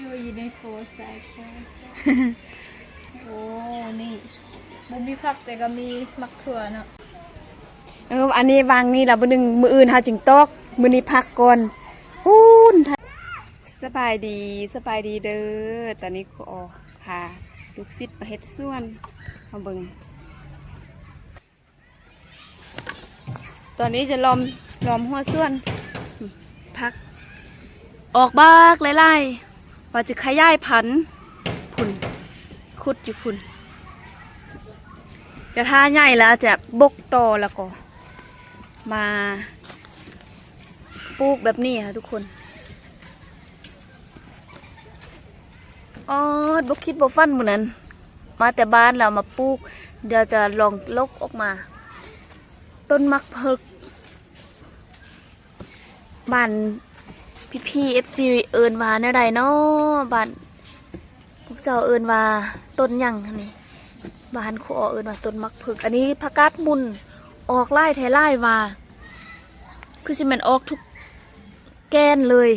อยู่อยู่ในโฟร์ไซด์โอ้นี่บุมีผักแต่ก็มีมักถั่วเนาะเอออันนี้วางนี่แล้วมื้อหนึงมืออื่นเฮาจึงตอกมือนี้พักก่อนอู้นสบายดีสบายดีเด้อตอนนี้ขอค่ะ ลูกศิษย์มาเฮ็ดส่วนมาเบิงตอนนี้จะลอมลอมหัวส่วนพัก ออกบากไล่ๆ ว่าจะขยายพันธุ์พุ่นขุดอยู่พุ่นเดี๋ยวถ้าใหญ่แล้วจะบกโตอแล้วก็ มาปลูกแบบนี้ค่ะทุกคนอ๋อบกคิดบกฟันเหมือนนั้น มาแต่บ้านเรามาปลูก เดี๋ยวจะลองลกออกมา ต้นมักเพิกบ้าน พี่พี่เอฟซีเอินว่าแนวใดเนาะบ้านพวกเจ้าเอินว่าต้นยังนี่บ้านขออเอินว่าต้นมักผึก อันนี้ผักกาดมุนออกไล่แทไล่ว่าคือสิมันออกทุกแกนเลย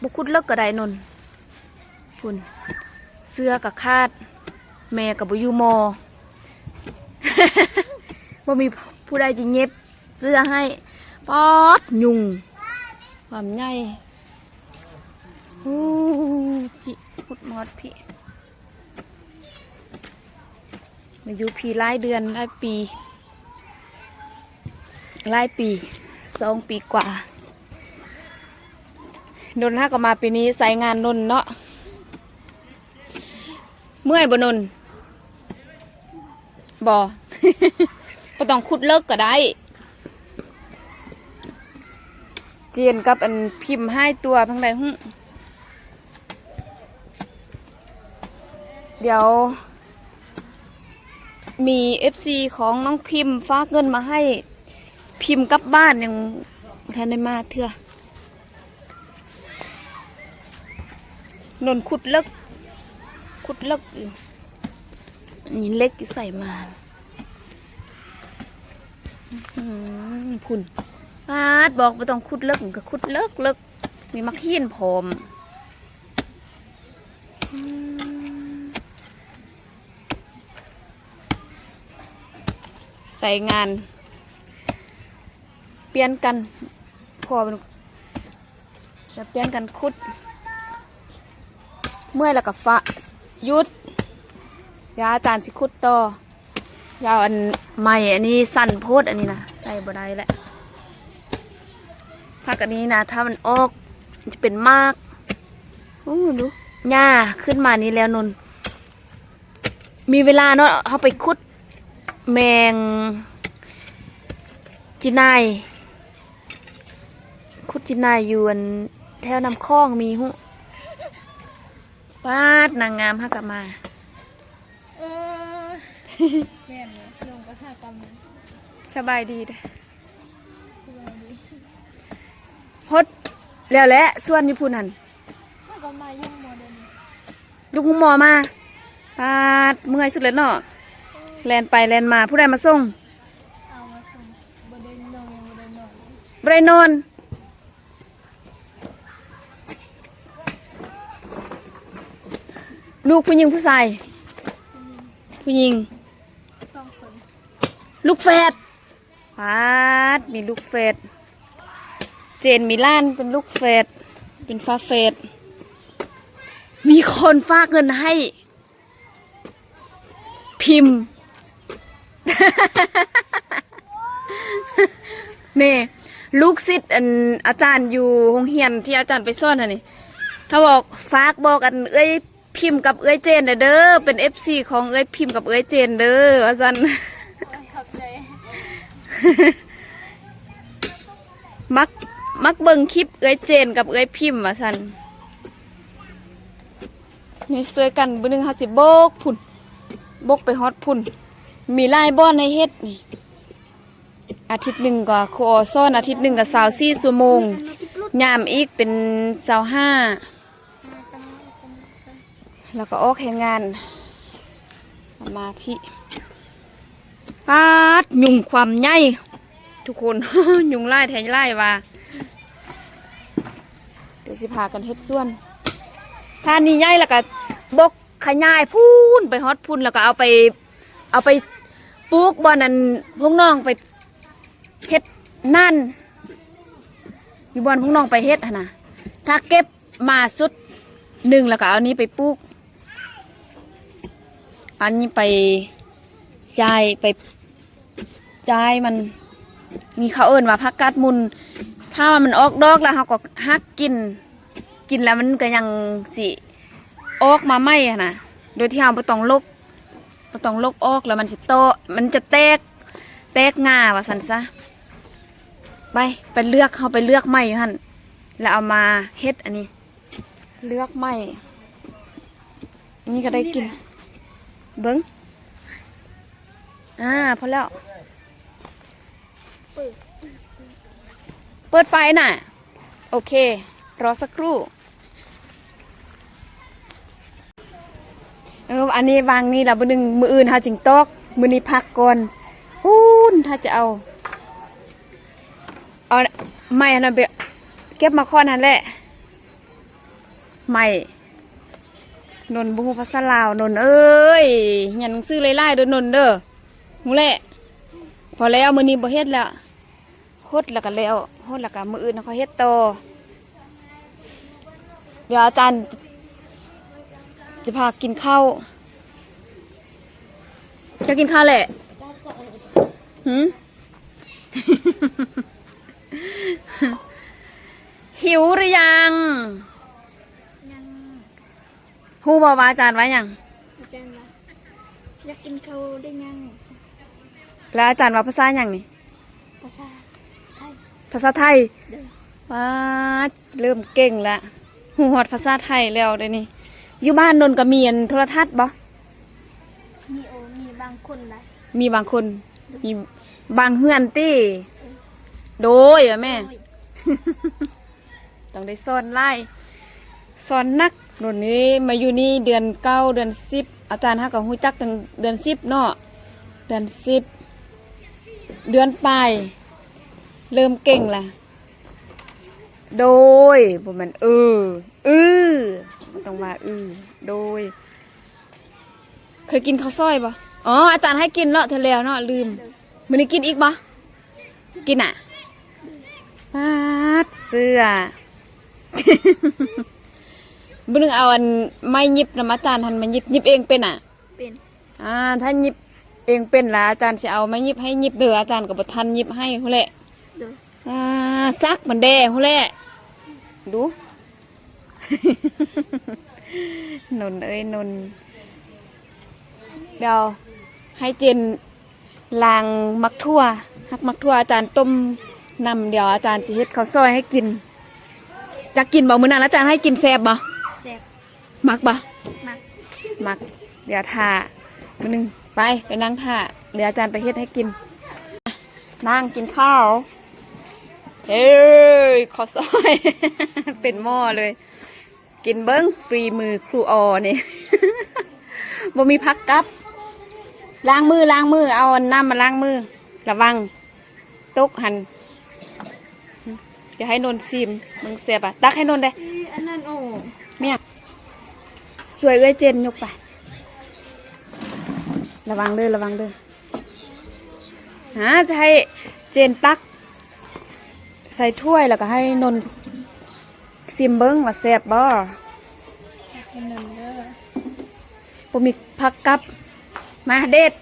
บุคุดเลิกกระไดนนพุ่นเสื้อกับคาด แม่กับบุยูมอบ่มีผู้ใดจะเย็บเสื้อให้ปอดยุง ความใหญ่ฮู้พี่พุดมอดพี่ มาอยู่พีหลายเดือนหลายปีหลายปีสองปีกว่านนท์ถ้าก็มาปีนี้ใส่งานนนเนาะเมื่อยบนนบ่บ่ต้องขุดเลิกก็ได้ เจนกับอันพิมพ์ให้ตัวพังใดหึเดี๋ยว มี FC ของน้องพิมพ์ฝากเงินมาให้พิมพ์กลับบ้านยังบ่ทันได้มาเถื่อนนขุดเลิกขุดเลิกอยู่อันนี่เล็กใส่มาอืมพุ่น ปาดบอกไม่ต้องขุดเลิกก็ขุดเลิกเลิกมีมักเฮียนพร้อมใส่งาน เปลี่ยนกันพอเป็นจะเปลี่ยนกันคุด เมื่อยแล้วก็ฟะยุดยาอาจารย์สิคุดต่อยาวอันใหม่อันนี้สั้นโพดอันนี้นะใส่บ่ได้แหละ พักอันนี้นะถ้ามันออกมันจะเป็นมากอู้ดูหญ้าขึ้นมานี้แล้วนนมีเวลาเนาะเขาไปคุดแมงจีนายคุดจีนายอยู่อันแถวน้ำคลองมีหุปาดนางงามฮักกลับมาเออแม่นเลยลงกระทากรรมเลยสบายดีเด้อ ฮดแล้วแหละส่วนญี่ปุ่นหันถ้าก็มายุ่งโมเดลลูกหุมหมอมาปาดเมื่อยสุดเลยเนาะแลนไปแลนมาผู้ใดมาส่งเอามาส่งบไดนอนยังบไดนอนบไรนอนลูกผู้หญิงผู้ชายผู้หญิงสองคนลูกแฝดปาดมีลูกแฝด เจนมีล้านเป็นลูกแฝดเป็นฟ้าแฝดมีคนฝากเงินให้ พิมพ์นี่ลูกศิษย์อันอาจารย์อยู่โรงเรียนที่อาจารย์ไปสอนน่ะนี่เขาบอกฝากบอกกันเอ้ยพิมพ์กับเอ้ยเจนน่ะเด้อเป็นเอฟซีของเอ้ยพิมพ์กับเอ้ยเจนเด้ออาจารย์ขับใจมัก มักเบิ่งคลิปเอ้ยเจนกับเอ้ยพิมพ์ว่าซั่นนี่ช่วยกันมื้อหนึงเฮาสิโบกพุ่นบกไปฮอดพุ่น มีลายบ่อนให้เฮ็ดนี่ อาทิตย์หนึ่งก็ครออซ่อนอาทิตย์หนึ่งก็24ชั่วโมงยามอีกเป็น25แล้วก็ออกแข่งงาน มาพี่ปาดยุงความใหญ่ทุกคน ยุงไล่แทงไล่ว่า สิพากันเฮ็ดส่วนถ้านี่ใหญ่แล้วก็บกขยายพูนไปฮอดพูนแล้วก็เอาไป เอาไปปลูกบ่อนั้นพวกน้องไปเฮ็ดนั่นอยู่บ่อนพวกน้องไปเฮ็ดหั่นน่ะถ้าเก็บมาสุดหนึ่งแล้วก็เอานี้ไปปลูก อันนี้ไปจ่ายไปจ่ายมันมีเขาเอิ้นว่าผักกาดมุน ถ้ามันออกดอกแล้วเขาก็ฮักกิน กินแล้วมันก็ยังสิออกมาไหมอะนะโดยที่เราไม่ต้องลกไม่ต้องลกออกแล้วมันจะโตมันจะแตกแตกงาว่าสันซะไปไปเลือกเขาไปเลือกไม้อยู่หันแล้วเอามาเฮ็ดอันนี้ เลือกไม้อันนี้ก็ได้กิน เบิ้งอ่าพอแล้ว เปิดไฟน่ะ โอเค รอสักครู่ เอออันนี้วางนี่ละบนึงมืออื่นหาจิงตอกมือนี้พักก่อนพูนถ้าจะเอาเอาไม่อันนั้นไปเก็บมาข้อนั้นแหละไม่นนบุหูภาษาลาวนนเอ้ยย่าหนังซื้อไล่ๆเด้อนนเด้อหูแหละพอแล้วมือนี้บ่เฮ็ดแล้วโฮดแล้วก็แล้วโฮดแล้วก็มืออื่นเขาเฮ็ดโตอเดี๋ยวอาจารย์ จะพากินข้าวจะกินข้าวแหละหืมหิวหรือยังยังฮู้บอกว่าอาจารย์ไว้ยังอาจารย์ว่าอยากกินข้าวได้ยังแล้วอาจารย์ว่าภาษาหยังนี่ภาษาไทยภาษาไทยเด้อว้าเริ่มเก่งละหูฮอดภาษาไทยแล้วเดี๋ยวนี้ อยู่บ้านนนท์ก็มีอันโทรทัศน์บ่มีโอมีบางคนหลายมีบางคน มีบางเฮือนตี้โดยว่าแม่โอ้ยต้องได้สอนไล่สอนนักหนุนนี้มาอยู่นี่เดือนเก้าเดือนสิบอาจารย์ฮะกับฮู้จักตั้งเดือนสิบเนาะเดือนสิบเดือนปลายเริ่มเก่งละโดยบ่แมันเออเออ บ่ต้องว่าเออโดย เคยกินข้าวซอยปะอ๋ออาจารย์ให้กินเลาะเทแล้วเนาะลืมมื้อนี้กินอีกปะกินอะปาดเสื้อบึงเอาอันไม้ยิบนำอาจารย์ทันมายิบยิบเองเป็นอะ เป็นอ่าถ้ายิบเองเป็นละอาจารย์จะเอาไม้ยิบให้ยิบเด้ออาจารย์ก็บ่ทันยิบให้ฮู้แหละเด้ออ่าซักมันแดฮู้แหละดู นนเอ้ยนนเดี๋ยวให้เจนล้างมักทั่วหักมักทั่วอาจารย์ต้มนำเดี๋ยวอาจารย์สิเฮ็ดข้าวซอยให้กินจะกินบ่มื้อนั้นอาจารย์ให้กินแซ่บบ่แซ่บมักบ่มากมักเดี๋ยวท่ามื้อหนึงไปไปนั่งท่าเดี๋ยวอาจารย์ไปเฮ็ดให้กินอะนั่งกินข้าวเอ้ยข้าวซอย เป็นหม้อเลย กินเบิ้งฟรีมือครูออนี่บ่มีพักกลับล้างมือล้างมือเอาอันน้ำมาล้างมือ ระวังตกหันเดี๋ยวให้นนท์ชิมมึงเสียบอะตักให้นนท์ได้อีอันนั้นโอ้เมียสวยเอ้ยเจนยกไป ระวังเด้อระวังเด้อฮะจะให้เจนตัก ใส่ถ้วยแล้วก็ให้นน ท์ชิมเบิ้งว่าแซ่บบ่เป็นหนึ่งเด้อผมมีผักกับมาเด็ด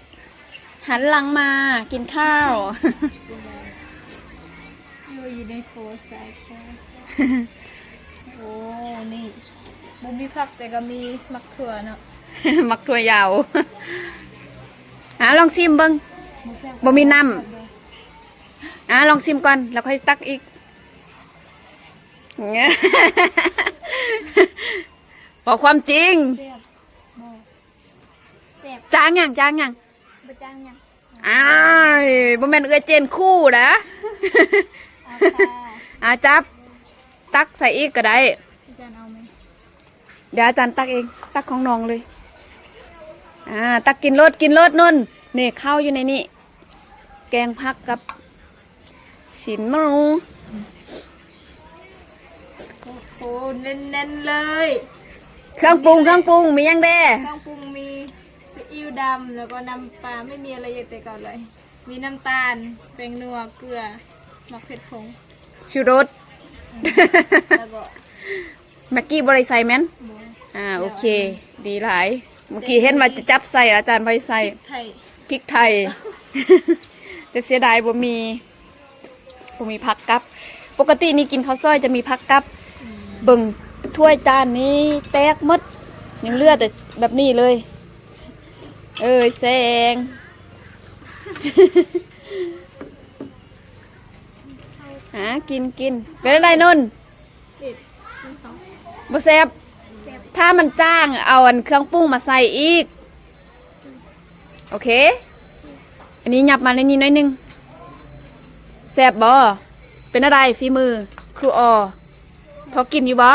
หันหลังมากินข้าวอยู่อยู่ในโฟร์ไซด์ค่ะโอ้นี่บุมีผักแต่ก็มีมักถั่วเนาะมักถั่วยาวอะลองชิมเบิ้งบ่แซ่บ่มีน้ำอะลองชิมก่อนแล้วค่อยตักอีก เงี้ยบอกความจริงแซ่บบ่แซ่บจางยังจางยังบ่จังยังอ้ายบ่แม่นเอื้อเจนคู่นะเอาค่ะอาจับ ตักใส่อีกก็ได้ อาจารย์เอาไหมเดี๋ยวอาจารย์ตักเอง ตักของน้องเลย อ่า ตักกินรสกินรสนนนี่ข้าวอยู่ในนี่แกงผักกับฉินมะรุงโอ้โห เน้นๆเลย เครื่องปรุงเครื่องปรุงมียังเด้เครื่องปรุงมีซีอิ๊วดำแล้วก็น้ำปลาไม่มีอะไรเยอะแต่ก่อนเลย มีน้ำตาลแป้งนัวเกลือมะเขือผงชูรสแล้วก็เมื่อกี้บริใส่แม่นหมูอ่าโอเค ดีหลาย เมื่อกี้เห็นว่าจะจับใส่อาจารย์บริใส่ไทยพริกไทย แต่เสียดายบ่มีบ่มีผักกับ ปกตินี่กินข้าวซอยจะมีผักกับ เบิ่งถ้วยจานนี้แตกมดยังเลือดแต่แบบนี้เลย เอ้ยแซงหากินกินเป็นอะไรนนท์ติดทั้งสองบ่แซบถ้ามันจ้างเอาอันเครื่องปรุงมาใส่อีก โอเค อันนี้หยับมาในนี้น้อยหนึงแซบบ่เป็นอะไรฝีมือ ครูออ พอกินอยู่บ่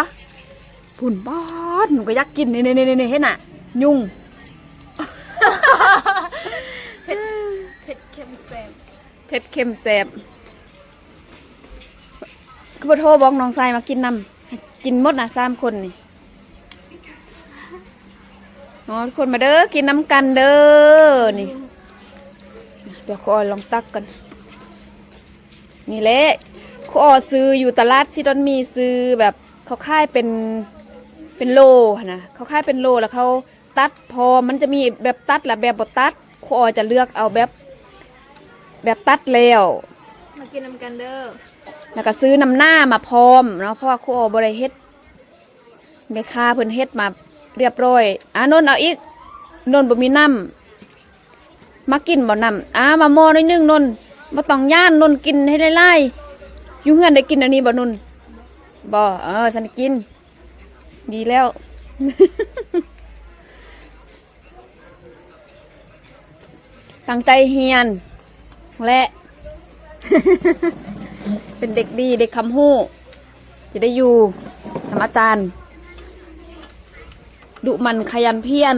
ผุ่นบอดหนูก็อยากกินนี่นี่นี่นี่เห็นน่ะ ยุ่งเผ็ดเค็มแซ่บเผ็ดเค็มแซ่บคือบ่โทรบอกน้องชายมากินนำให้กินหมดนะสามคนนี่อ๋อทุกคนมาเด้อกินน้ำกันเด้อนี่เดี๋ยวขอลองตักกัน นี่แหละ ขอซื้ออยู่ตลาดซิดอนมีซื้อแบบเขาค่ายเป็นเป็นโลหั้นนะเขาค่ายเป็นโลแล้วเขาตัดพอมันจะมีแบบตัดและแบบบดตัดขอจะเลือกเอาแบบ แบบตัดแล้วมากินน้ำกันเด้อแล้วก็ซื้อน้ำหน้ามาพร้อมเนาะเพราะว่าครูโอบริเฮ็ดแม่ค้าเพิ่นเฮ็ดมาเรียบร้อยอ่านนท์เอาอีกนนท์บ่มีน้ำมากินบ่น้ำอ่ามาหม้อหนิดนึงนนท์บ่ต้องย่านนนท์กินให้ไล่ๆ อยู่เฮือนได้กินอันนี้บ่นนท์บ่เออฉันกิน ดีแล้ว ตั้งใจเฮียน และ เป็นเด็กดีเด็กคำหู้จะได้อยู่ทำอาจารย์ ดุมันขยันเพียร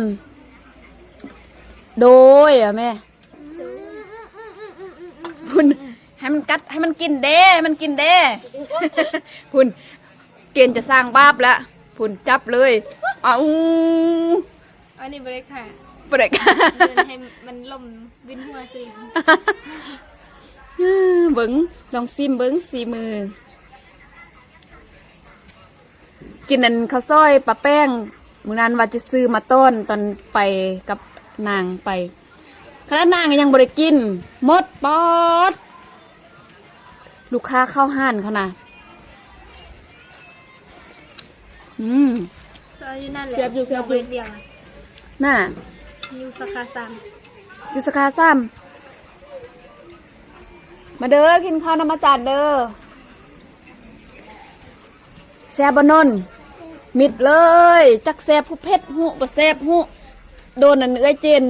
โดยอะแม่คุณ ให้มันกัดให้มันกินเด้ให้มันกินเด้คุณเกณฑ์จะสร้างบาปแล้วคุณจับเลยเอาอันนี้บริค่ะเปรกเดินให้มันล่มวินหัวสิเบิ้งลองซิมเบิ้งสีมือ กินนันข้าวซอยปลาแป้งมือนั้นว่าจะซื้อมาต้นตอนไปกับนางไปคณะนางยังบริกินหมดปอด ลูกค้าเข้าห้านเขานะอืมตอนนี้นั่นแหละเสียบอยู่เสียบอยู่ เดียวน่ายูสาขาสามยุสกาซ้ำมาเด้อกินข้าวน้ำมาจัดเด้อแซบบนนมิดเลย จักแซบผู้เพชรหูบ่แซบหูโดนอันเอ้ยเจน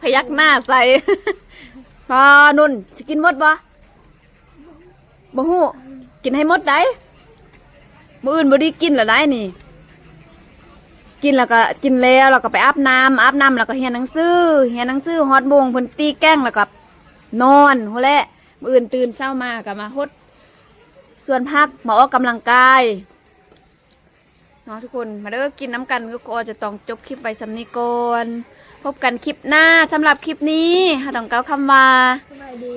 พยักหน้าใส่ พอนุ่นสิกินหมดบ่บ่หูกินให้หมดได้มื้ออื่นบ่ได้กินละได้นี่ กินแล้วก็กินแล้วแล้วก็ไปอาบน้ำอาบน้ำแล้วก็เรียนหนังสือเรียนหนังสือฮอดโมงเพิ่นตีแกล้งแล้วก็นอนโหแหละมื้ออื่นตื่นเช้ามาก็มาฮดส่วนพักมาออกกำลังกายเนาะทุกคนมาเด้อกินน้ำกันก็ก็จะต้องจบคลิปไปสำนีก่อน พบกันคลิปหน้าสำหรับคลิปนี้ถ้าต้องกล่าวคำว่า สบายดี